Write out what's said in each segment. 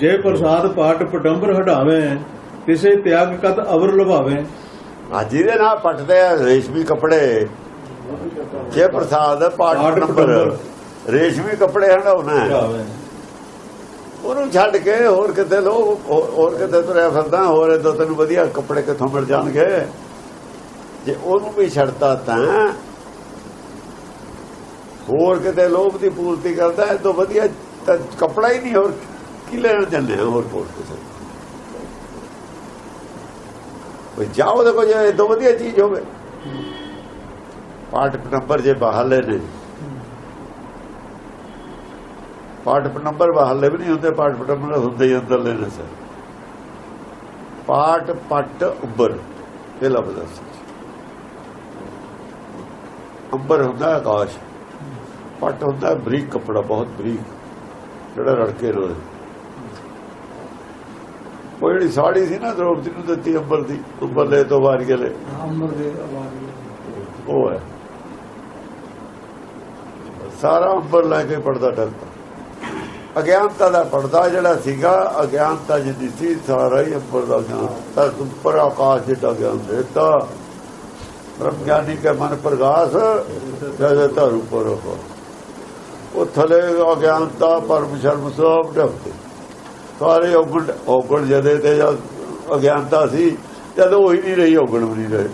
ਜੇ ਪ੍ਰਸਾਦ ਪਾਟ ਪਟੰਬਰ ਹਟਾਵੇ ਕਿਸੇ ਤਿਆਗ ਕਤ ਅਵਰ ਲਭਾਵੇ। ਆ ਜਿਹਦੇ ਨਾਲ ਪੱਟਦੇ ਆ ਰੇਸ਼ਮੀ ਕੱਪੜੇ। ਜੇ ਪ੍ਰਸਾਦ ਨੰਬਰ ਨੰਬਰ। ਰੇਸ਼ਮੀ ਕੱਪੜੇ ਹਟਾਉਣਾ ਉਹਨੂੰ ਛੱਡ ਕੇ ਹੋਰ ਕਿਤੇ ਲੋ ਹੋਰ ਕਿਤੇ ਤੁਰਿਆ ਫਿਰਦਾ ਹੋਰ ਇਹ ਤੈਨੂੰ ਵਧੀਆ ਕੱਪੜੇ ਕਿੱਥੋਂ ਮਿਲ ਜਾਣਗੇ? ਜੇ ਉਹਨੂੰ ਵੀ ਛੱਡਤਾ ਤਾਂ ਹੋਰ ਕਿਤੇ ਲੋਭ ਦੀ ਪੂਰਤੀ ਕਰਦਾ ਇਹ ਤੋਂ ਵਧੀਆ ਕੱਪੜਾ ਹੀ ਨਹੀਂ ਹੋਰ। ਕੀ ਲੈਣ ਜਾਂਦੇ ਆ ਹੋਰ ਕੋਲ ਕੋਈ ਜਾਓ ਦੇਖੋ ਜੇ ਇਹ ਵਧੀਆ ਚੀਜ਼ ਹੋਵੇ। ਪਾਠ ਨੰਬਰ ਜੇ ਬਾਹਰਲੇ ਨੇ ਪਾਠ ਨੰਬਰ ਬਾਹਰਲੇ ਵੀ ਨਹੀਂ ਹੁੰਦੇ ਪਾਠ ਨੰਬਰ ਹੁੰਦੇ ਹੀ ਅੰਦਰਲੇ ਨੇ ਸਰ। ਪਾਠ ਪੱਟ ਉੱਬਰ ਇਹ ਲਫ਼ਜ਼ ਹੈ ਅੰਬਰ ਹੁੰਦਾ ਆਕਾਸ਼, ਪੱਟ ਹੁੰਦਾ ਬਰੀਕ ਕਪੜਾ, ਬਹੁਤ ਬਰੀਕ, ਜਿਹੜਾ ਰੜਕੇ ਰੋਏ। ਉਹ ਜਿਹੜੀ ਸਾੜੀ ਸੀ ਨਾ ਦ੍ਰੋਪਦੀ ਨੂੰ ਦਿੱਤੀ ਅੰਬਰ ਦੀ ਉੱਪਰਲੇ ਤੋਂ ਵਾਰ ਗਲੇ ਅੰਬਰ ਦੇ ਉਹ ਹੈ। ਸਾਰਾ ਅੰਬਰ ਲੈ ਕੇ ਪੜਦਾ ਡਰਦਾ ਅਗਿਆਨਤਾ ਦਾ ਪੜਦਾ ਜਿਹੜਾ ਸੀਗਾ ਅਗਿਆਨਤਾ ਜਿੱਦੀ ਸੀ ਸਾਰਾ ਹੀ ਅੰਬਰ ਦਾ ਗਿਆਨ। ਤਾਂ ਉੱਪਰ ਆਕਾਸ਼ ਜਿੱਡਾ ਗਿਆਨ ਦਿੱਤਾ। ਬ੍ਰਹਮ ਗਿਆਨੀ ਕੇ ਮਨ ਪ੍ਰਗਾਸ ਜਦ ਧਰ ਉੱਪਰ ਉਹ ਥਲੇ ਅਗਿਆਨਤਾ ਪਰਮ ਸ਼ਰਮ ਸਭ ਡਰਦੇ ਸਾਰੇ ਔਗਣ ਔਗਣ ਜਦੇ ਤੇ ਜਦ ਅਗਿਆਨਤਾ ਸੀ ਜਦ ਉਹ ਹੀ ਨਹੀਂ ਰਹੀ ਔਗਣ ਵੀ ਨਹੀਂ ਰਹੇ।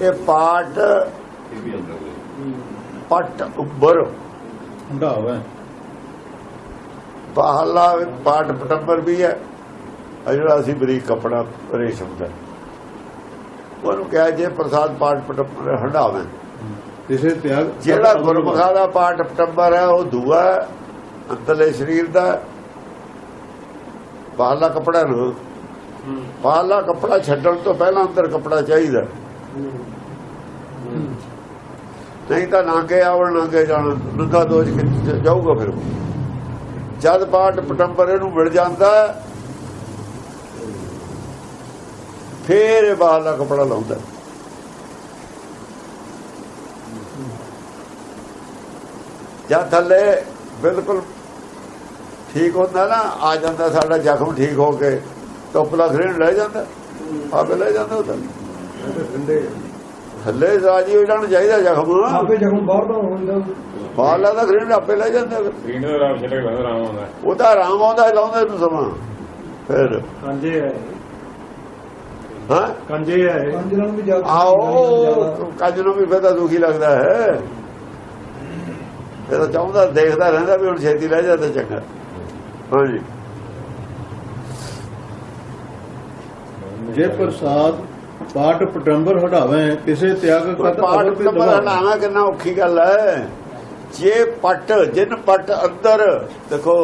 ਇਹ ਪਾਠ ਪਟ ਉੱਪਰ ਹਟਾਵੇ ਬਾਹਲਾ ਪਾਠ ਪਟੰਬਰ ਵੀ ਹੈ। ਜਿਹੜਾ ਅਸੀਂ ਬਰੀਕ ਕਪੜਾ ਰੇਸ਼ਮ ਦਾ ਉਹਨੂੰ ਕਿਹਾ ਜੇ ਪ੍ਰਸਾਦ ਪਾਠ ਪਟੰਬਰ ਹਟਾਵੇਂ ਕਿਸੇ ਤਿਆਗ ਕਤ ਜਿਹੜਾ ਗੁਰਮੁਖਾ ਦਾ ਪਾਠ ਪਟੰਬਰ ਹੈ ਉਹ ਦੂਆ ਹੈ, ਅੰਦਰਲੇ ਸਰੀਰ ਦਾ ਬਾਹਲਾ ਕਪੜਾ ਨੂੰ। ਬਾਹਲਾ ਕਪੜਾ ਛੱਡਣ ਤੋਂ ਪਹਿਲਾਂ ਅੰਦਰ ਕਪੜਾ ਚਾਹੀਦਾ। ਨਹੀਂ ਤਾਂ ਨਾਂਗੇ ਆਵਣ ਨਾਂਗੇ ਜਾਣ ਨੰਗਾ ਦੋਜ ਕੇ ਜਾਊਗਾ ਫਿਰ। ਜਦ ਪਾਠ ਪਟੰਬਰ ਇਹਨੂੰ ਮਿਲ ਜਾਂਦਾ ਫੇਰ ਬਾਹਲਾ ਕਪੜਾ ਲਾਉਂਦਾ। ਜਦ ਥੱਲੇ ਬਿਲਕੁਲ ਠੀਕ ਹੁੰਦਾ ਨਾ ਆ ਜਾਂਦਾ ਸਾਡਾ ਜ਼ਖਮ ਠੀਕ ਹੋ ਕੇ ਟੋਪਲਾ ਖਰੀਨ ਲੈ ਜਾਂਦਾ ਆਪੇ ਲੈ ਜਾਂਦਾ ਉਹ ਤਾਂ ਥੱਲੇ ਰਾਜੀ ਹੋ ਜਾਣਾ ਚਾਹੀਦਾ ਜ਼ਖਮ। ਆਪੇ ਜਗੋਂ ਬਾਹਰ ਦਾ ਹੁੰਦਾ ਬਾਹਲਾ ਦਾ ਖਰੀਨ ਆਪੇ ਲੈ ਜਾਂਦਾ। ਰੀਣ ਦਾ ਰਾਮ ਛੱਡ ਕੇ ਬੰਦ ਰਾਮ ਆਉਂਦਾ। ਹੈ। ਉਹਦਾ ਆਰਾਮ ਆਉਂਦਾ ਹੈ, ਲਾਉਂਦਾ ਨੂੰ ਸਮਾਂ। ਫਿਰ। ਕੰਜੇ ਹੈ। ਹਾਂ? ਕੰਜੇ ਹੈ। ਪੰਜ ਨਾਲ ਵੀ ਜਾ ਆਓ ਕੱਜ ਨੂੰ ਵੀ ਫੇਦਾ ਦੁਖੀ ਲੱਗਦਾ ਹੈ। ਇਹ ਤਾਂ ਚਾਹੁੰਦਾ ਦੇਖਦਾ ਰਹਿੰਦਾ ਵੀ ਹੁਣ ਛੇਤੀ ਲੈ ਜਾਂਦਾ ਚੰਗਾ। ਹਾਂਜੀ। ਜੇ ਪ੍ਰਸਾਦ ਪਾਟ ਪਟੰਬਰ ਹਟਾਵੇ ਕਿਸੇ ਤਿਆਗ ਕਤ ਪਾਠ ਲਭਾਵੇ ਹਟਾਣਾ ਕਿੰਨਾ ਔਖੀ ਗੱਲ ਹੈ। ਜੇ ਪੱਟ ਜਿਨ ਪੱਟ ਅੰਦਰ ਦੇਖੋ।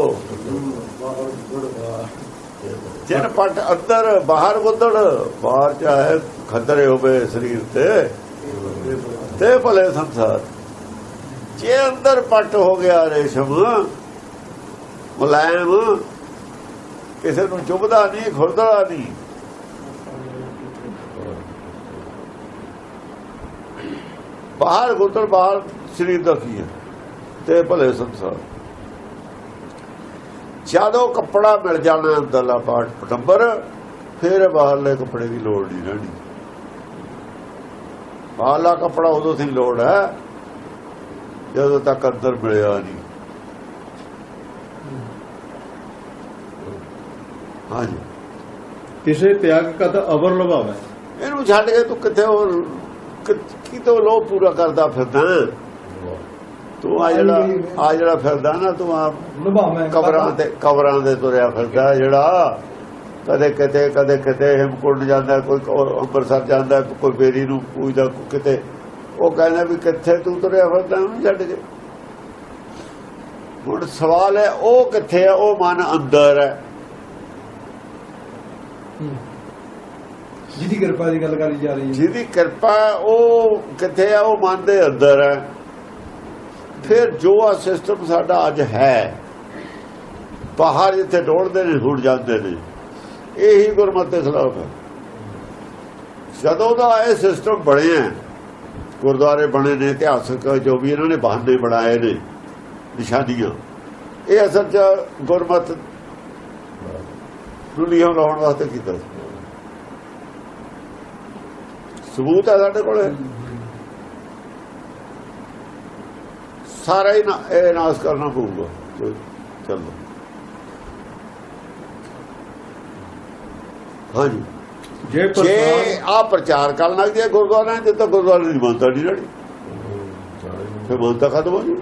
ਜਿਨ ਪੱਟ ਅੰਦਰ ਬਾਹਰ ਗੁੱਦੜ ਬਾਹਰ ਚਾਹੇ ਖੱਦਰੇ ਹੋਵੇ ਸਰੀਰ ਤੇ ਤੇ ਭਲੇ ਸੰਸਾਰ। ਜੇ ਅੰਦਰ ਪੱਟ ਹੋ ਗਿਆ ਰੇਸ਼ਮ ਮੁਲਾਇਮ ਕਿਸੇ ਨੂੰ ਚੁਭਦਾ ਨਹੀਂ ਖੁਰਦਦਾ ਨਹੀਂ। ਬਾਹਰ ਗੁੱਦੜ ਬਾਹਰ ਸਰੀਰ ਦਾ ਕੀ ਹੈ? ਤੇ ਭਲੇ ਸੰਸਾਰ। ਜਦੋਂ ਕੱਪੜਾ ਮਿਲ ਜਾਣਾ ਅੰਦਰਲਾ ਪਾਠ ਪਟੰਬਰ, ਫਿਰ ਬਾਹਰਲੇ ਕੱਪੜੇ ਦੀ ਲੋੜ ਨਹੀਂ ਰਹਿਣੀ। ਬਾਹਰਲਾ ਕੱਪੜਾ ਉਦੋਂ ਦੀ ਲੋੜ ਹੈ, ਜਦੋਂ ਤੱਕ ਅੰਦਰ ਮਿਲਿਆ ਨਹੀਂ। ਹਾਂਜੀ। ਕਿਸੇ ਤਿਆਗ ਕਤ ਅਵਰ ਲਭਾਵੇ ਇਹਨੂੰ ਛੱਡ ਕੇ ਤੂੰ ਕਿੱਥੇ ਹੋਰ ਕਿ- ਕਿਤੋਂ ਲੋ ਪੂਰਾ ਕਰਦਾ ਫਿਰਦਾ? ਤੂੰ ਆ ਜਿਹੜਾ ਆ ਜਿਹੜਾ ਫਿਰਦਾ ਨਾ ਤੂੰ ਆ ਕਬਰਾਂ ਤੇ ਕਬਰਾਂ ਦੇ ਤੁਰਿਆ ਫਿਰਦਾ ਜਿਹੜਾ। ਕਦੇ ਕਿਤੇ ਕਦੇ ਕਿਤੇ ਹਿਮਕੁੰਡ ਜਾਂਦਾ ਕੋਈ ਅੰਮ੍ਰਿਤਸਰ ਜਾਂਦਾ ਕੋਈ ਬੇਰੀ ਨੂੰ ਪੂਜਦਾ ਕਿਤੇ। ਉਹ ਕਹਿੰਦਾ ਵੀ ਕਿੱਥੇ ਤੂੰ ਤੁਰਿਆ ਫਿਰਦਾ ਉਹਨੂੰ ਛੱਡ ਕੇ। ਹੁਣ ਸਵਾਲ ਹੈ ਉਹ ਕਿੱਥੇ ਹੈ? ਉਹ ਮਨ ਅੰਦਰ ਹੈ। ਜਿਹਦੀ ਕਿਰਪਾ ਦੀ ਗੱਲ ਕਰੀ ਜਾ ਰਹੀ ਹੈ। ਜਿਹਦੀ ਕਿਰਪਾ ਉਹ ਕਿੱਥੇ ਹੈ? ਉਹ ਮਨ ਦੇ ਅੰਦਰ ਹੈ। ਫਿਰ ਜੋ ਆ ਸਿਸਟਮ ਸਾਡਾ ਅੱਜ ਹੈ ਬਾਹਰ ਜਿੱਥੇ ਡੋਲਦੇ ਨੇ ਹੁੜ ਜਾਂਦੇ ਨੇ ਇਹੀ ਗੁਰਮਤਿ ਖਿਲਾਫ ਹੈ। ਜਦੋਂ ਦਾ ਇਹ ਸਿਸਟਮ ਬਣਿਆ ਗੁਰਦੁਆਰੇ ਬਣੇ ਨੇ ਇਤਿਹਾਸਕ ਜੋ ਵੀ ਇਹਨਾਂ ਨੇ ਬਹਾਨੇ ਬਣਾਏ ਨੇ ਨਿਸ਼ਾਨੀਆਂ ਇਹ ਅਸਲ ਚ ਗੁਰਮਤ ਲਿਆਉਣ ਲਾਉਣ ਵਾਸਤੇ ਕੀਤਾ। ਸਬੂਤ ਹੈ ਸਾਡੇ ਕੋਲ। ਸਾਰਾ ਹੀ ਨਾ- ਇਹ ਨਾਸ ਕਰਨਾ ਪਊਗਾ। ਚਲੋ। ਹਾਂਜੀ। ਜੇ ਆ ਪ੍ਰਚਾਰ ਕਰਨ ਲੱਗ ਜੇ ਗੁਰਦੁਆਰਿਆਂ ਤਾਂ ਗੁਰਦੁਆਰੇ ਦੀ ਮਾਨਤਾ ਨਹੀਂ ਰਹੀ ਫਿਰ ਮਾਨਤਾ ਖਤਮ ਹੋ ਜੀ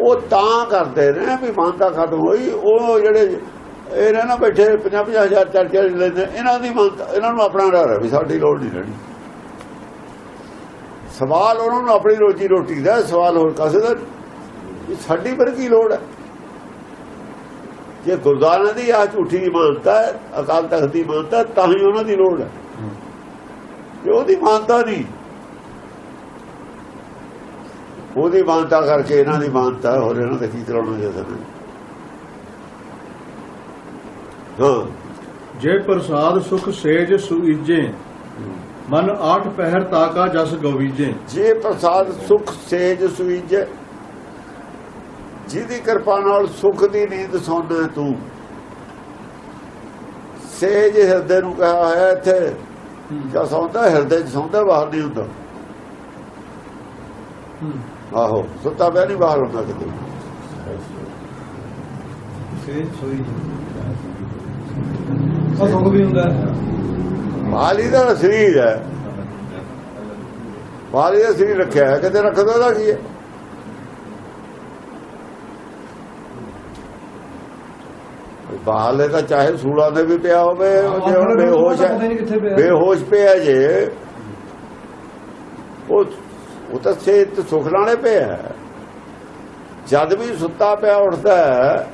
ਉਹ ਤਾਂ ਕਰਦੇ ਨੇ ਵੀ ਮਾਨਤਾ ਖਤਮ ਹੋਈ, ਉਹ ਜਿਹੜੇ ਇਹ ਰਹਿ ਨਾ ਬੈਠੇ 50 ਹਜ਼ਾਰ ਚਰਚਾ ਲੈਂਦੇ ਇਹਨਾਂ ਦੀ ਮਾਨਤਾ ਇਹਨਾਂ ਨੂੰ ਆਪਣਾ ਡਰ ਹੈ ਵੀ ਸਾਡੀ ਲੋੜ ਨਹੀਂ ਰਹਿਣੀ। ਸਵਾਲ ਉਹਨਾਂ ਨੂੰ ਆਪਣੀ ਰੋਜੀ ਰੋਟੀ ਦਾ, ਸਵਾਲ ਹੋਰ ਕਾਸੇ ਦਾ ਸਾਡੀ ਪਰ ਕੀ ਲੋੜ ਹੈ? ਜੇ ਗੁਰਦੁਆਰਿਆਂ ਦੀ ਆ ਝੂਠੀ ਮਾਨਤਾ ਅਕਾਲ ਤਖਤ ਦੀ ਮਾਨਤਾ ਤਾਂ ਹੀ ਉਹਨਾਂ ਦੀ ਲੋੜ ਹੈ। ਜੇ ਉਹਦੀ ਮਾਨਤਾ ਨਹੀਂ ਉਹਦੀ ਮਾਨਤਾ ਕਰਕੇ ਇਹਨਾਂ ਦੀ ਮਾਨਤਾ ਹੈ, ਹੋਰ ਇਹਨਾਂ ਦਾ ਕੀ ਕਰਾਉਣਾ ਚਾਹੀਦਾ ਨੇ ਹਾਂ। ਜੇ ਪ੍ਰਸਾਦ ਸੁਖ ਸੇਜ ਸੁਈਜੇ ਮਨ ਆਠ ਪਹਿਰ ਤਾਕਾ ਜਸ ਗਵੀਜੇ। ਜੇ ਪ੍ਰਸਾਦ ਸੁਖ ਸੇਜ ਸੁਈਜ ਜਿਹਦੀ ਕਿਰਪਾ ਨਾਲ ਸੁਖ ਦੀ ਨੀਂਦ ਸੌਂਦਾ ਤੂੰ। ਸੇਜ ਹਿਰਦੇ ਨੂੰ ਕਹਾ ਹੋਇਆ ਇੱਥੇ ਜਾਂ ਸੌਂਦਾ ਹਿਰਦੇ 'ਚ ਸੌਂਦਾ ਬਾਹਰ ਨਹੀਂ ਹੁੰਦਾ। ਆਹੋ ਸੁੱਤਾ ਪਿਆ ਨਹੀਂ ਬਾਹਰ ਹੁੰਦਾ ਕਿਤੇ ਸੇਜ ਸੋਈ ਉਹ ਸੁੱਖ ਵੀ ਹੁੰਦਾ ਹੈ। ਮਾਲੀ ਦਾ ਸਰੀਰ ਹੈ। ਮਾਲੀ ਦਾ ਸਰੀਰ ਰੱਖਿਆ ਹੈ। ਕਿਤੇ ਰੱਖ ਦੋ ਕੀ ਹੈ? ਬਾਹਲੇ ਤਾਂ ਚਾਹੇ ਸੂਲਾਂ ਦੇ ਵੀ ਪਿਆ ਹੋਵੇ ਬੇਹੋਸ਼ ਹੈ ਬੇਹੋਸ਼ ਪਿਆ ਜੇ। ਉਹ ਤਾਂ ਸਿਹਤ ਸੁਖ ਨਾਲੇ ਪਿਆ। ਜਦ ਵੀ ਸੁੱਤਾ ਪਿਆ ਉੱਠਦਾ ਹੈ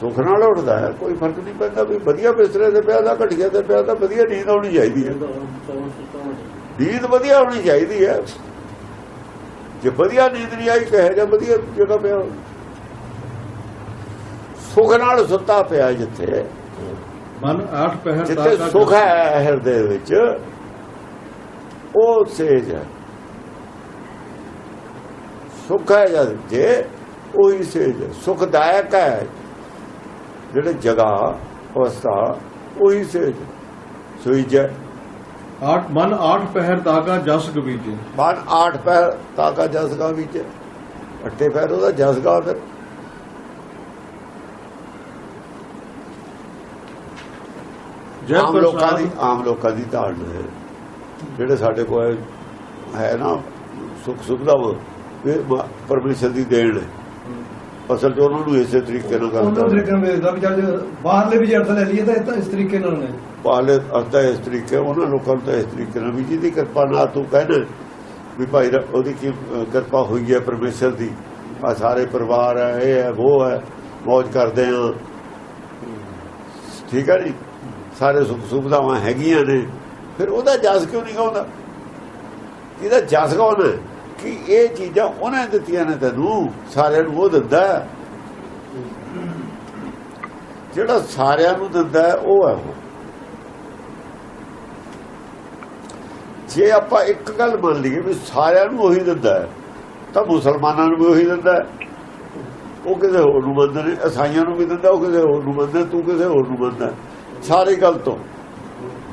ਸੁਖ ਨਾਲ ਉੱਠਦਾ ਹੈ ਕੋਈ ਫ਼ਰਕ ਨਹੀਂ ਪੈਂਦਾ ਵੀ ਵਧੀਆ ਬਿਸਤਰੇ ਤੇ ਪਿਆ ਦਾ ਘਟੀਆ ਤੇ ਪਿਆ ਦਾ ਵਧੀਆ ਨੀਂਦ ਆਉਣੀ ਚਾਹੀਦੀ ਹੈ ਨੀਂਦ ਵਧੀਆ ਹੋਣੀ ਚਾਹੀਦੀ ਹੈ ਜੇ ਵਧੀਆ ਨੀਂਦ ਨਹੀਂ ਆਈ ਕਹੇ ਜਾਂ ਵਧੀਆ ਜਗ੍ਹਾ ਪਿਆ। ਸੁਖ ਨਾਲ ਸੁੱਤਾ ਪਿਆ ਜਿੱਥੇ ਮਨ ਆਠ ਪਹਿਰ ਜਿੱਥੇ ਤਾਕਾ ਸੁਖ ਹੈ ਹਿਰਦੇ ਵਿੱਚ ਉਹ ਸੇਜ ਹੈ ਸੁਖ ਹੈ ਜਦ ਜੇ ਉਹੀ ਸੇਜ ਸੁਖਦਾਇਕ ਹੈ। ਜਿਹੜੇ ਜਗਾ ਅਵਸਥਾ ਉਹੀ ਸੇਜ। ਸੋਈ ਜੈ। ਆਠ ਮਨ ਆਠ ਪਹਿਰ ਤਾਕਾ ਜਸ ਗਵੀਜੇ ਮਨ ਆਠ ਪੈਰ ਤਾਕਾ ਜਸਗਾ ਵਿੱਚ ਅੱਠੇ ਪੈਰ ਉਹਦਾ ਜਸਗਾ ਫਿਰ। ਜੇ ਆਮ ਲੋਕਾਂ ਦੀ ਆਮ ਲੋਕਾਂ ਦੀ ਧਾਰਨਾ ਹੈ। ਜਿਹੜੇ ਸਾਡੇ ਕੋਲ ਹੈ ਨਾ ਸੁਖ ਸੁਵਿਧਾ ਪਰਮੇਸ਼ਰ ਦੀ ਦੇਣ ਹੈ। ਅਸਲ 'ਚ ਉਹਨਾਂ ਨੂੰ ਇਸੇ ਤਰੀਕੇ ਨਾਲ ਉਹਨਾਂ ਕਰਦਾ ਤਰੀਕੇ ਨਾਲ ਵੀ ਚੱਲ ਬਾਹਰਲੇ ਵੀ ਅਰਥ ਲੈ ਲਈਏ ਤਾਂ ਇਹ ਤਾਂ ਇਸ ਤਰੀਕੇ ਨਾਲ ਨੇ। ਪਾਲੇ ਅਰਥਾ ਇਸ ਤਰੀਕੇ ਉਹਨਾਂ ਲੋਕਾਂ ਨੂੰ ਤਾਂ ਇਸ ਤਰੀਕੇ ਨਾਲ ਵੀ ਜਿਹਦੀ ਕਿਰਪਾ ਨਾਲ ਤੂੰ ਕਹਿਣਾ ਵੀ ਭਾਈ ਉਹਦੀ ਕੀ ਕਿਰਪਾ ਹੋਈ ਹੈ ਪਰਮੇਸ਼ਰ ਦੀ। ਆ ਸਾਰੇ ਪਰਿਵਾਰ ਹੈ ਇਹ ਹੈ ਉਹ ਹੈ ਮौज ਕਰਦੇ ਆ ਠੀਕ ਹੈ ਜੀ? ਸਾਰੇ ਸੁੱਖ ਸੁਵਿਧਾਵਾਂ ਹੈਗੀਆਂ ਨੇ। ਫਿਰ ਉਹਦਾ ਜਸ ਕਿਉਂ ਨਹੀਂ ਗਾਉਂਦਾ? ਇਹਦਾ ਜਸ ਗਾਉਣਾ ਕਿ ਇਹ ਚੀਜ਼ਾਂ ਉਹਨੇ ਦਿੱਤੀਆਂ ਨੇ ਤੈਨੂੰ, ਸਾਰਿਆਂ ਨੂੰ ਉਹ ਦਿੰਦਾ ਜਿਹੜਾ ਸਾਰਿਆਂ ਨੂੰ ਦਿੰਦਾ ਉਹ ਹੈ ਉਹ। ਜੇ ਆਪਾਂ ਇੱਕ ਗੱਲ ਮੰਨ ਲਈਏ ਵੀ ਸਾਰਿਆਂ ਨੂੰ ਉਹੀ ਦਿੰਦਾ ਤਾਂ ਮੁਸਲਮਾਨਾਂ ਨੂੰ ਵੀ ਉਹੀ ਦਿੰਦਾ ਉਹ ਕਿਸੇ ਹੋਰ ਨੂੰ ਮੰਨਦੇ ਨੇ, ਈਸਾਈਆਂ ਨੂੰ ਵੀ ਦਿੰਦਾ, ਉਹ ਕਿਸੇ ਹੋਰ ਨੂੰ ਮੰਨਦਾ ਤੂੰ ਕਿਸੇ ਹੋਰ ਨੂੰ ਮੰਨਦਾ ਸਾਰੀ ਗੱਲ ਤੋਂ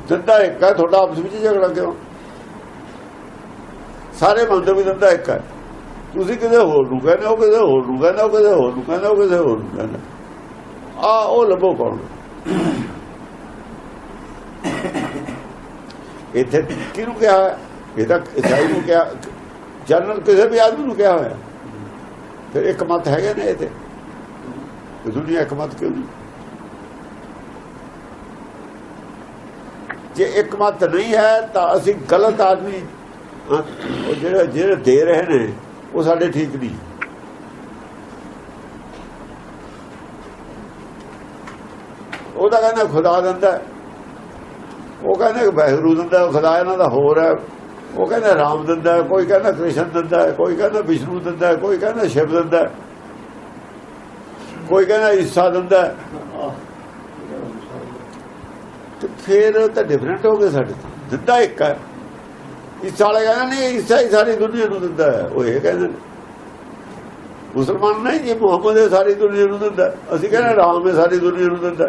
ਦਿੰਦਾ ਇੱਕ ਹੈ, ਤੁਹਾਡਾ ਆਪਸ ਵਿੱਚ ਝਗੜਾ ਕਿਉਂ? ਸਾਰੇ ਮੰਨਦੇ ਵੀ ਦਿੰਦਾ ਇੱਕ ਹੈ। ਤੁਸੀਂ ਕਿਸੇ ਹੋਰ ਨੂੰ ਕਹਿੰਦੇ ਹੋ ਕਿਸੇ ਹੋਰ ਨੂੰ ਕਹਿੰਦੇ ਹੋ ਕਿਸੇ ਹੋਰ ਨੂੰ ਕਹਿੰਦੇ ਹੋ ਕਿਸੇ ਹੋਰ ਨੂੰ ਕਹਿੰਦੇ ਆ, ਉਹ ਲੱਭੋ ਕੌਣ? ਇੱਥੇ ਕਿਹਨੂੰ ਕਿਹਾ ਇਹ ਤਾਂ ਇਸਾਈ ਨੂੰ ਕਿਹਾ, ਜਨਰਲ ਕਿਸੇ ਵੀ ਆਦਮੀ ਨੂੰ ਕਿਹਾ ਹੋਇਆ। ਫਿਰ ਇੱਕ ਮਤ ਹੈਗੇ ਨੇ ਇੱਥੇ। ਇਹ ਦੁਨੀਆ ਇੱਕ ਮਤ ਕਿਉਂ ਨਹੀਂ? ਜੇ ਇੱਕ ਮਤ ਨਹੀਂ ਹੈ ਤਾਂ ਅਸੀਂ ਗਲਤ ਆਦਮੀ ਉਹ ਜਿਹੜੇ ਜਿਹੜੇ ਦੇ ਰਹੇ ਨੇ, ਉਹ ਸਾਡੇ ਠੀਕ ਨਹੀਂ। ਉਹ ਤਾਂ ਕਹਿੰਦਾ ਖੁਦਾ ਦਿੰਦਾ ਉਹ ਕਹਿੰਦਾ ਬਹਿਰੂ ਦਿੰਦਾ ਖੁਦਾ ਇਹਨਾਂ ਦਾ ਹੋਰ ਹੈ। ਉਹ ਕਹਿੰਦਾ ਰਾਮ ਦਿੰਦਾ ਕੋਈ ਕਹਿੰਦਾ ਕ੍ਰਿਸ਼ਨ ਦਿੰਦਾ ਕੋਈ ਕਹਿੰਦਾ ਵਿਸ਼ਨੂੰ ਦਿੰਦਾ ਕੋਈ ਕਹਿੰਦਾ ਸ਼ਿਵ ਦਿੰਦਾ ਕੋਈ ਕਹਿੰਦਾ ਈਸਾ ਦਿੰਦਾ ਹੈ। ਤੇ ਫਿਰ ਤਾਂ ਡਿਫਰੈਂਟ ਹੋ ਗਏ ਸਾਡੇ ਤੋਂ। ਦਿੰਦਾ ਇੱਕ ਹੈ। ਈਸਾ ਵਾਲੇ ਕਹਿੰਦੇ, ਨਹੀਂ ਈਸਾ ਹੀ ਸਾਰੀ ਦੁਨੀਆ ਨੂੰ ਦਿੰਦਾ ਹੈ। ਉਹ ਇਹ ਕਹਿੰਦੇ ਨੇ। ਮੁਸਲਮਾਨ ਨਹੀਂ ਜੀ, ਮੁਹੰਮਦ ਇਹ ਸਾਰੀ ਦੁਨੀਆ ਨੂੰ ਦਿੰਦਾ ਅਸੀਂ ਕਹਿੰਦੇ ਰਾਮ ਇਹ ਸਾਰੀ ਦੁਨੀਆ ਨੂੰ ਦਿੰਦਾ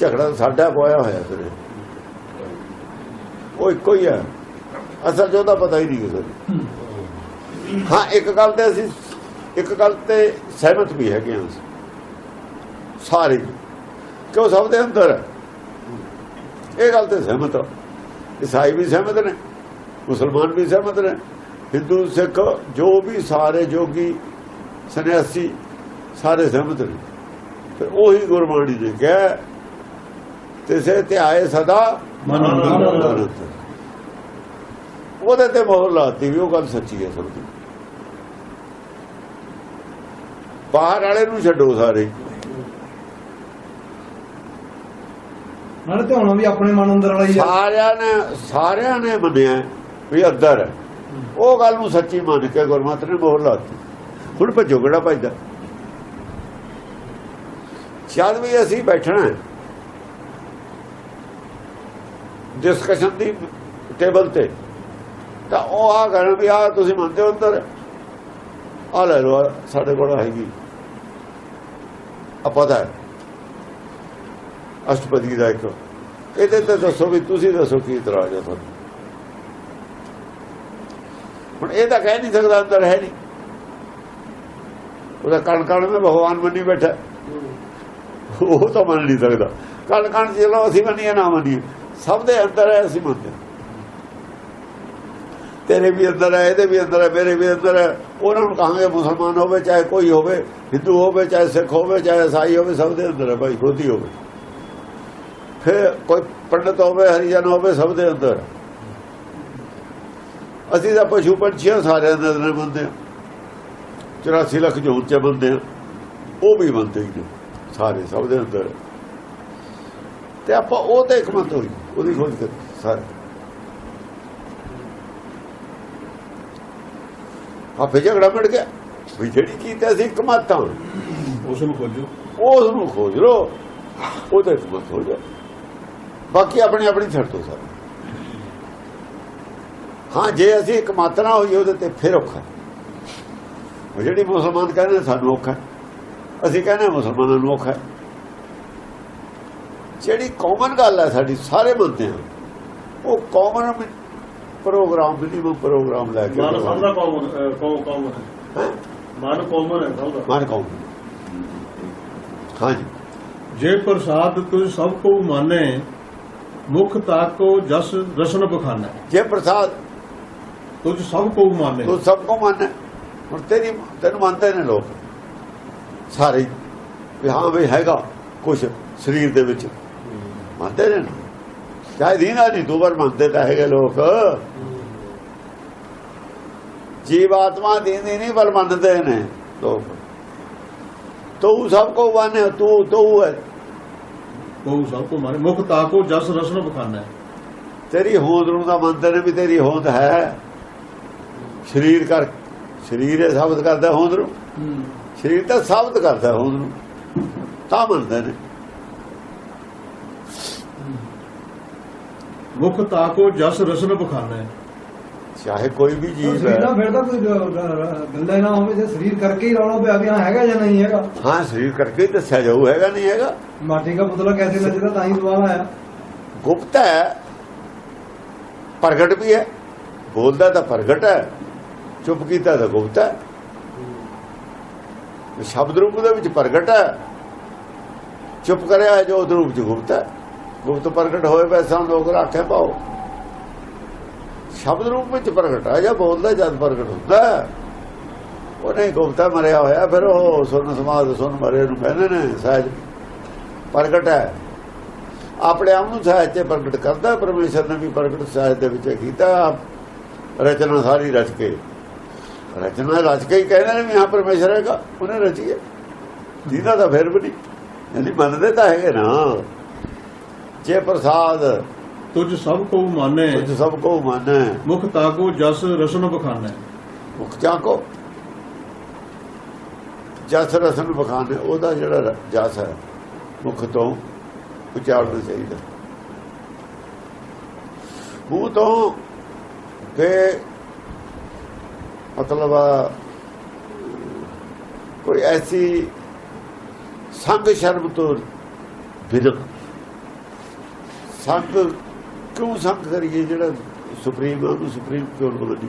ਝਗੜਾ ਸਾਡਾ ਪੋਇਆ ਹੋਇਆ ਫਿਰ ਉਹ ਇੱਕੋ ਹੀ ਹੈ। ਅਸਲ 'ਚ ਉਹਦਾ ਪਤਾ ਹੀ ਨਹੀਂ ਕਿਸੇ ਨੂੰ। ਹਾਂ, ਇੱਕ ਗੱਲ ਤੇ ਅਸੀਂ, ਇੱਕ ਗੱਲ ਤੇ ਸਹਿਮਤ ਵੀ ਹੈਗੇ ਹਾਂ ਅਸੀਂ। ਸਾਰੇ ਕਿਉਂ ਸਭ ਦੇ ਅੰਦਰ ਇਹ ਗੱਲ ਤੇ ਸਹਿਮਤ ਹਾਂ। ਈਸਾਈ ਵੀ ਸਹਿਮਤ ਨੇ। ਮੁਸਲਮਾਨ ਵੀ ਸਹਿਮਤ ਨੇ ਹਿੰਦੂ ਸਿੱਖ ਜੋ ਵੀ ਸਾਰੇ ਜੋਗੀ ਸੰਨਿਆਸੀ ਸਾਰੇ ਸਹਿਮਤ ਨੇ। ਤੇ ਉਹੀ ਗੁਰਬਾਣੀ ਨੇ ਕਿਹਾ ਤਿਸੇ ਧਿਆਏ ਸਦਾ ਮਨ ਅੰਦਰ। ਉਹਦੇ ਤੇ ਮੋਹਰ ਲਾਤੀ ਵੀ ਉਹ ਗੱਲ ਸੱਚੀ ਹੈ ਸਮਝੀ ਬਾਹਰ ਵਾਲੇ ਨੂੰ ਛੱਡੋ ਸਾਰੇ। ਨਾਲੇ ਤੇ ਹੁਣ ਵੀ ਆਪਣੇ ਮਨ ਅੰਦਰ ਵਾਲਾ ਹੀ ਸਾਰਿਆਂ ਨੇ ਸਾਰਿਆਂ ਨੇ ਮੰਨਿਆ। ਵੀ ਅੰਦਰ ਹੈ ਉਹ ਗੱਲ ਨੂੰ ਸੱਚੀ ਮੰਨ ਕੇ ਗੁਰਮਤਿ ਨੇ ਮੋਹਰ ਲਾਤੀ ਹੁਣ ਭੱਜੋ ਕਿਹੜਾ ਭੱਜਦਾ? ਜਦ ਵੀ ਅਸੀਂ ਬੈਠਣਾ ਡਿਸਕਸ਼ਨ ਦੀ ਟੇਬਲ ਤੇ, ਤਾਂ ਉਹ ਆ ਕਹਿਣ ਵੀ ਆ ਤੁਸੀਂ ਮੰਨਦੇ ਹੋ ਅੰਦਰ? ਆ ਲੈ ਲੋ ਸਾਡੇ ਕੋਲ ਹੈਗੀ। ਆ ਪਤਾ ਹੈ। ਅਸ਼ਟਪਦੀ ਦਾ ਇੱਕ। ਇਹਦੇ ਤੇ ਦੱਸੋ ਵੀ ਤੁਸੀਂ ਦੱਸੋ ਕੀ ਇਤਰਾਜ਼ ਹੈ ਤੁਹਾਨੂੰ। ਹੁਣ ਇਹ ਤਾਂ ਕਹਿ ਨਹੀਂ ਸਕਦਾ, ਅੰਦਰ ਹੈ ਨਹੀਂ। ਉਹਦਾ ਕਣ ਕਣ ਵਿੱਚ ਭਗਵਾਨ ਮੰਨੀ ਬੈਠਾ। ਉਹ ਤਾਂ ਮੰਨ ਨਹੀਂ ਸਕਦਾ। ਕਣ ਕਣ ਚਲੋ ਅਸੀਂ ਮੰਨੀਏ, ਨਾ ਮੰਨੀਏ। ਸਭ ਦੇ ਅੰਦਰ ਹੈ, ਅਸੀਂ ਮੰਨਦੇ ਤੇਰੇ ਵੀ ਅੰਦਰ ਹੈ, ਇਹਦੇ ਵੀ ਅੰਦਰ ਹੈ, ਮੇਰੇ ਵੀ ਅੰਦਰ ਹੈ। ਉਹਨਾਂ ਨੂੰ ਕਹਾਂਗੇ ਮੁਸਲਮਾਨ ਹੋਵੇ, ਚਾਹੇ ਕੋਈ ਹੋਵੇ, ਹਿੰਦੂ ਹੋਵੇ, ਚਾਹੇ ਸਿੱਖ ਹੋਵੇ, ਚਾਹੇ ਈਸਾਈ ਹੋਵੇ, ਸਭ ਦੇ ਅੰਦਰ ਹੈ ਭਾਈ ਖੋਦੀ ਹੋਵੇ। ਫਿਰ ਕੋਈ ਪੰਡਤ ਹੋਵੇ, ਹਰੀਜਨ ਹੋਵੇ, ਸਭ ਦੇ ਅੰਦਰ ਹੈ। ਅਸੀਂ ਤਾਂ ਪਸ਼ੂ ਪੰਛੀਆਂ ਸਾਰਿਆਂ ਦੇ ਅੰਦਰ ਬੰਦੇ ਹਾਂ। 84 ਲੱਖ ਜੂਨ ਚ ਬੰਦੇ ਹਾਂ। ਉਹ ਵੀ ਬੰਦੇ ਹੀ ਨੇ ਸਾਰੇ ਸਭ ਦੇ ਅੰਦਰ। ਤੇ ਆਪਾਂ ਉਹ ਤੇ ਇੱਕ ਮਤ ਹੋਈ ਉਹਦੀ ਖੋਜ ਕਰ ਸਾਰੇ। ਆਪੇ ਝਗੜਾ ਮਿਟ ਗਿਆ। ਵੀ ਜਿਹੜੀ ਕੀਤਾ ਸੀ ਇੱਕ ਮਤ ਆ ਉਸ ਨੂੰ ਖੋਜੋ। ਉਸ ਨੂੰ ਖੋਜ ਲੋ ਉਹਦੇ ਇੱਕ ਮਤ ਹੋ ਜਾ ਬਾਕੀ ਆਪਣੀ ਆਪਣੀ ਛੱਡ ਦੋ ਸਾਰੇ। ਹਾਂ ਜੇ ਅਸੀਂ ਇੱਕ ਮਤ ਨਾ ਹੋਈ ਉਹਦੇ ਤੇ ਫਿਰ ਔਖਾ। ਉਹ ਜਿਹੜੀ ਮੁਸਲਮਾਨ ਕਹਿੰਦੇ ਸਾਨੂੰ ਔਖਾ ਹੈ। ਅਸੀਂ ਕਹਿੰਦੇ ਮੁਸਲਮਾਨਾਂ ਨੂੰ ਔਖਾ ਹੈ। ਜਿਹੜੀ ਕਾਮਨ ਗੱਲ ਹੈ ਸਾਡੀ ਸਾਰੇ ਮੰਨਦੇ ਆ ਉਹ ਕਾਮਨ ਪ੍ਰੋਗਰਾਮ ਮਿਨੀਮਮ ਪ੍ਰੋਗਰਾਮ ਲੈ ਕੇ ਮਨ ਸਭ ਦਾ ਕੌਮ ਕੌਮ ਕੌਮ ਹੈ। ਹੈਂ? ਮਨ ਕੌਮਨ ਹੈ ਸਭ ਦਾ। ਮਨ ਕੌਮ ਹਾਂਜੀ। ਜੇ ਪ੍ਰਸਾਦ ਤੁਝ ਸਭ ਕੋ ਮਾਨੇ ਮੁਖ ਤਾਕੋ ਜਸ ਰਸਨ ਬਖਾਨਾ। ਜੇ ਪ੍ਰਸਾਦ ਤੁਝ ਸਭ ਕੋ ਮਾਨੇ। ਤੂੰ ਸਭ ਕੋ ਮੰਨ। ਹੁਣ ਤੇਰੀ ਤੈਨੂੰ ਮੰਨਦੇ ਨੇ ਲੋਕ। ਸਾਰੇ। ਹੀ। ਵੀ ਹਾਂ ਵੀ ਹੈਗਾ ਕੁਝ ਸਰੀਰ ਦੇ ਵਿੱਚ। ਮੰਨਦੇ ਨੇ ਨਾ। ਚਾਹੇ ਦੀਨਾ ਨਹੀਂ ਦੋ ਵਾਰ ਮੰਨਦੇ ਤਾਂ ਹੈਗੇ ਲੋਕ। ਜੀਵ ਆਤਮਾ ਦੀਨੀ ਨਹੀਂ ਪਰ ਮੰਨਦੇ ਨੇ ਲੋਕ। ਤੂੰ ਸਭ ਕੋ ਮੰਨੇ ਤੂੰ ਤੂੰ ਹੈ। ਕੋ ਸਭ ਕੋ ਮਾਨੇ। ਮੁਖ ਤਾਕੋ ਜਸ ਰਸਨ ਬਖਾਨਾ ਤੇਰੀ ਹੋਂਦ ਨੂੰ ਤਾਂ ਮੰਨਦੇ ਨੇ ਵੀ ਤੇਰੀ ਹੋਂਦ ਹੈ। ਸਰੀਰ ਕਰ ਸਰੀਰ ਇਹ ਸਾਬਤ ਕਰਦਾ ਹੋਂਦ ਨੂੰ। ਸਰੀਰ ਤਾਂ ਸਾਬਤ ਕਰਦਾ ਹੋਂਦ ਨੂੰ। ਤਾਂ ਮੰਨਦੇ ਨੇ। ਮੁਖ ਤਾਕੋ ਜਸ ਰਸਨ ਬਖਾਨਾ। ਚਾਹੇ ਕੋਈ ਵੀ ਨਾਲ ਹੈ। ਫਿਰ ਤਾਂ ਕੋਈ ਗੱਲਾਂ ਨਾ ਹੋਵੇ ਜੇ ਸਰੀਰ ਕਰਕੇ ਹੀ ਰੌਲਾ ਪਿਆ ਹਾਂ ਹੈਗਾ ਜਾਂ ਨਹੀਂ ਹੈਗਾ। ਹਾਂ ਸਰੀਰ ਕਰਕੇ ਹੀ ਦੱਸਿਆ ਜਾਊ ਹੈਗਾ ਨਹੀਂ ਹੈਗਾ। ਮਾਟੀ ਦਾ ਪੁਤਲਾ ਕੈਸੇ ਨੱਚਦਾ ਤਾਂ ਹੀ ਸਵਾਲ ਆਇਆ ਗੁਪਤ ਹੈ। ਪ੍ਰਗਟ ਵੀ ਹੈ। ਬੋਲਦਾ ਤਾਂ ਪ੍ਰਗਟ ਹੈ। ਚੁੱਪ ਕੀਤਾ ਤਾਂ ਗੁਪਤ ਹੈ। ਸ਼ਬਦ ਰੂਪ ਦੇ ਵਿੱਚ ਪ੍ਰਗਟ ਹੈ। ਚੁੱਪ ਕਰਿਆ ਜੋ ਰੂਪ ਚ ਗੁਪਤ ਹੈ। ਗੁਪਤ ਪ੍ਰਗਟ ਹੋਏ ਵੈਸਾ ਲੋਕ ਰੱਖੇ ਪਾਓ। ਸ਼ਬਦ ਰੂਪ ਵਿੱਚ ਪ੍ਰਗਟ ਹੈ ਜਾਂ ਬੋਲਦਾ ਜਦ ਪ੍ਰਗਟ ਹੁੰਦਾ ਹੈ। ਉਹ ਨਹੀਂ, ਗੁਪਤਾ ਮਰਿਆ ਹੋਇਆ, ਫਿਰ ਉਹ ਸੁਣ ਸਮਾਦ ਸੁਨ ਮਰੇ ਨੂੰ ਕਹਿੰਦੇ ਨੇ, ਸਹਿਜ। ਪ੍ਰਗਟ ਹੈ। ਆਪਣੇ ਆਪ ਨੂੰ ਸਹਿਜ ਤੇ ਪ੍ਰਗਟ ਕਰਦਾ ਪਰਮੇਸ਼ਰ ਨੇ ਵੀ ਪ੍ਰਗਟ ਸਹਿਜ ਦੇ ਵਿੱਚ ਕੀਤਾ। ਰਚਨਾ ਸਾਰੀ ਰਚ ਕੇ। ਰਚਨਾ ਰਚ ਕੇ ਹੀ ਕਹਿੰਦੇ ਨੇ ਵੀ ਹਾਂ ਪਰਮੇਸ਼ਰ ਹੈਗਾ ਉਹਨੇ ਰਚੀ ਹੈ। ਜਿਹਦਾ ਤਾਂ ਫਿਰ ਵੀ ਨਹੀਂ। ਯਾਨੀ ਮੰਨਦੇ ਤਾਂ ਹੈਗੇ ਨਾ। ਜੇ ਪ੍ਰਸਾਦ ਤੁਝ ਸਭ ਕੋ ਮਾਨੇ। ਤੁਝ ਸਭ ਕੋ ਮੰਨੈ। ਮੁਖ ਤਾਕੋ ਜਸ ਰਸਨ ਬਖਾਨਾ। ਮੁਖ ਚਾਕੋ ਜਸ ਰਸਨ ਬਖਾਨੇ ਉਹਦਾ ਜਿਹੜਾ ਜਸ ਹੈ ਮੁਖ ਤੋਂ ਉਚਾਰਨਾ ਚਾਹੀਦਾ। ਮੂੰਹ ਤੋਂ ਤੇ ਮਤਲਬ ਕੋਈ ਐਸੀ ਸੰਗ ਸ਼ਰਮ ਤੋਂ ਬਿਨਕ ਸੰਗ ਕਿਉਂ ਸੰਗ ਕਰੀਏ ਜਿਹੜਾ ਸੁਪਰੀਮ ਉਹਨੂੰ ਸੁਪਰੀਮ ਕਿਉਂ ਬੋਲਦੀ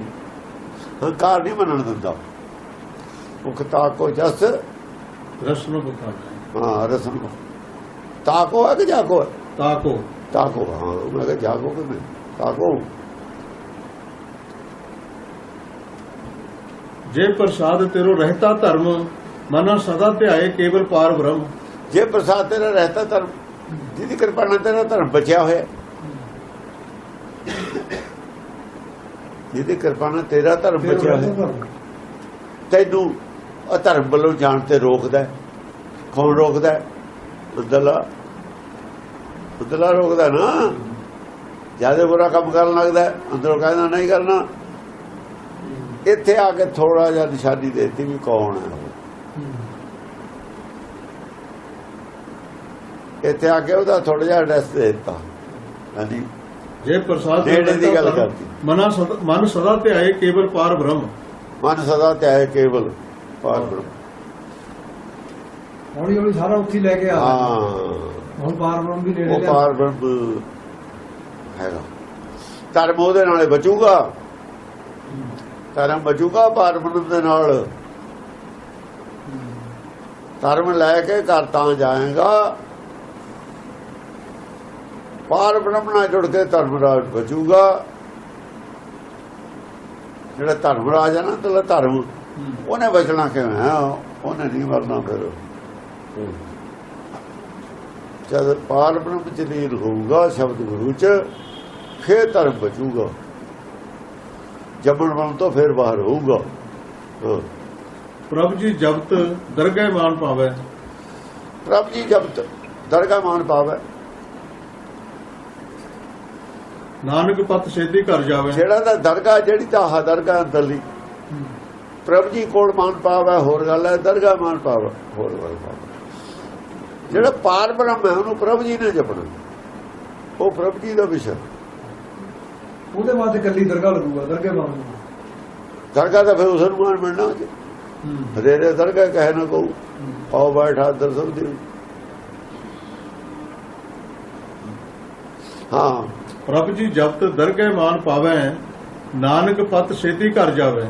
ਹੰਕਾਰ ਨਹੀਂ ਮੰਨਣ ਦਿੰਦਾ। ਮੁਖਤਾ ਕੋ ਜਸ ਰਸਨ ਬਖਾਨਾ ਹਾਂ ਰਸਮ ਤਾਕੋ ਹੈ ਕਿ ਹੈ? ਤਾਕੋ ਤਾਕੋ ਹਾਂ ਮੈਂ ਕਿਹਾ ਜਾਗੋ ਕਿ। ਜੇ ਪ੍ਰਸਾਦ ਤੇਰੋ ਰਹਿਤਾ ਧਰਮ ਮਨ ਸਦਾ ਧਿਆਏ ਕੇਵਲ ਪਾਰ ਬ੍ਰਹਮ। ਜੇ ਪ੍ਰਸਾਦ ਤੇਰਾ ਰਹਿਤਾ ਧਰਮ ਜਿਹਦੀ ਕਿਰਪਾ ਨਾਲ ਤੇਰਾ ਧਰਮ ਬਚਿਆ ਹੋਇਆ। ਜਿਹਦੀ ਕਿਰਪਾ ਨਾਲ ਤੇਰਾ ਧਰਮ ਬਚਿਆ ਹੋਇਆ। ਧਰਮ। ਤੈਨੂੰ ਅਧਰਮ ਵੱਲੋਂ ਜਾਣ ਤੇ ਰੋਕਦਾ। ਕੌਣ ਰੋਕਦਾ? ਅੰਦਰਲਾ ਅੰਦਰਲਾ ਰੋਕਦਾ ਨਾ। ਜ਼ਿਆਦਾ ਬੁਰਾ ਕੰਮ ਕਰਨ ਲੱਗਦਾ ਅੰਦਰੋਂ ਕਹਿੰਦਾ ਨਹੀਂ ਕਰਨਾ। ਇੱਥੇ ਆ ਕੇ ਥੋੜਾ ਜਿਹਾ ਨਿਸ਼ਾਨੀ ਦੇਤੀ ਵੀ ਕੌਣ ਹੈ। ਇੱਥੇ ਆ ਕੇ ਉਹਦਾ ਥੋੜਾ ਜਿਹਾ ਐਡਰੈਸ ਦੇ ਦਿੱਤਾ। ਹਾਂਜੀ। ਜੇ ਪ੍ਰਸਾਦ ਨੇੜੇ ਦੀ ਗੱਲ ਕਰਤੀ। ਮਨਾ ਸਦਾ ਮਨ ਸਦਾ ਧਿਆਏ ਕੇਵਲ ਪਾਰ ਬ੍ਰਹਮ। ਮਨ ਸਦਾ ਧਿਆਏ ਕੇਵਲ ਪਾਰ ਬ੍ਰਹਮ। ਹੌਲੀ ਹੌਲੀ ਸਾਰਾ ਉੱਥੇ ਲੈ ਕੇ ਆ। ਹਾਂ। ਹੁਣ ਬਾਰ ਬਾਰ ਵੀ ਨੇੜੇ ਉਹ ਪਾਰ ਬ੍ਰਹਮ ਹੈਗਾ। ਧਰਮ ਉਹਦੇ ਨਾਲੇ ਬਚੂਗਾ। ਧਰਮ ਬਚੂਗਾ ਪਾਰ ਬ੍ਰਹਮ ਦੇ ਨਾਲ। ਧਰਮ ਲੈ ਕੇ ਘਰ ਤਾਂ ਜਾਏਗਾ। ਪਾਰ ਬ੍ਰਹਮ ਨਾਲ ਜੁੜ ਕੇ ਧਰਮ ਰਾਜ ਬਚੂਗਾ। ਜਿਹੜਾ ਧਰਮ ਰਾਜ ਹੈ ਨਾ, ਤੇ ਧਰਮ। ਉਹਨੇ ਬਚਣਾ ਕਿਵੇਂ ਹੈ? ਉਹਨੇ ਨਹੀਂ ਮਰਨਾ ਫਿਰ। ਜਦ ਪਾਰ ਬ੍ਰਹਮ ਚ ਹੋਊਗਾ, ਸ਼ਬਦ ਗੁਰੂ ਚ, ਫੇਰ ਧਰਮ ਬਚੂਗਾ। ਜੰਮਣ ਵਾਲ ਤੋਂ ਫੇਰ ਬਾਹਰ ਹੋਊਗਾ। ਹਾਂ। ਪ੍ਰਭ ਜੀ ਜਬਤ ਦਰਗਹਿ ਮਾਨ ਪਾਵੇ। ਪ੍ਰਭ ਜੀ ਜਬ ਤ- ਦਰਗਾਹ ਮਾਨ ਪਾਵੇ। ਨਾਨਕ ਪਤ ਛੇਤੀ ਘਰ ਜਾਵੇ। ਜਿਹੜਾ ਦਾ ਦਰਗਾਹ ਜਿਹੜੀ ਤਾਂ ਆਹ ਦਰਗਾਹ ਅੰਦਰਲੀ। ਪ੍ਰਭ ਜੀ ਕੋਲ ਮਾਨ ਪਾਵੇ ਹੋਰ ਗੱਲ ਹੈ ਦਰਗਾਹ ਮਾਨ ਪਾਵੇ ਹੋਰ ਗੱਲ ਪਾਵੇ ਜਿਹੜਾ ਪਾਰ ਬ੍ਰਹਮ ਹੈ ਉਹਨੂੰ ਪ੍ਰਭ ਜੀ ਨੇ ਜਪਣਾ। ਉਹ ਪ੍ਰਭ ਜੀ ਦਾ ਵਿਸ਼ਾ। ਉਹਦੇ ਵਾਸਤੇ ਕੱਲੀ ਦਰਗਾਹ ਲੱਗੂਗਾ ਦਰਗੇ ਬਾਣ ਦਰਗਾਹ ਦਾ ਫਿਰ ਉਸ ਨੂੰ ਮਾਨ ਮਿਲਣਾ ਜੀ ਹਰੇਰੇ ਦਰਗਾਹ ਕਹੇ ਨਾ ਕਹੂ। ਆਓ ਬੈਠਾ ਦਰਸ਼ਨ ਦੀ ਹਾਂ। ਪ੍ਰਭ ਜੀ ਜਬਤ ਦਰਗਹਿ ਮਾਨ ਪਾਵੇ ਨਾਨਕ ਪਤ ਛੇਤੀ ਘਰ ਜਾਵੇ।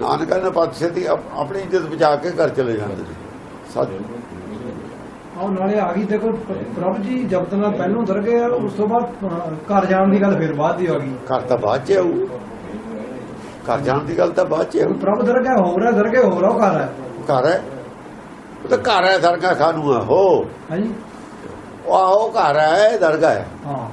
ਨਾਨਕਾਂ ਨੇ ਦੀ ਆਪ- ਆਪਣੀ ਇੱਜ਼ਤ ਬਚਾ ਕੇ ਘਰ ਚਲੇ ਜਾਂਦੇ ਸੱਚ ਆਹ ਨਾਲੇ ਆ ਗਈ ਦੇਖੋ ਪ੍ਰਭ ਜੀ ਜਬ ਤੱਕ ਪਹਿਲੋਂ ਦਰਗੇ ਆ ਉਸ ਤੋਂ ਬਾਅਦ ਘਰ ਜਾਣ ਦੀ ਗੱਲ ਫਿਰ ਬਾਅਦ ਦੀ ਆ ਗਈ। ਘਰ ਤਾਂ ਬਾਅਦ ਚ ਆਊ। ਘਰ ਜਾਣ ਦੀ ਗੱਲ ਤਾਂ ਬਾਅਦ ਚ ਆਊ। ਪ੍ਰਭ ਦਰਗਾ ਹੋ ਰਿਹਾ ਦਰਗੇ ਹੋ ਰਿਹਾ ਉਹ ਘਰ ਹੈ। ਘਰ ਹੈ? ਉਹ ਤਾਂ ਘਰ ਹੈ ਦਰਗਾਹ ਖਾਨੂ ਹੈ ਹੋ। ਹਾਂਜੀ। ਉਹ ਆਹੋ ਘਰ ਹੈ ਦਰਗਾਹ ਹਾਂ। ਹਾਂ।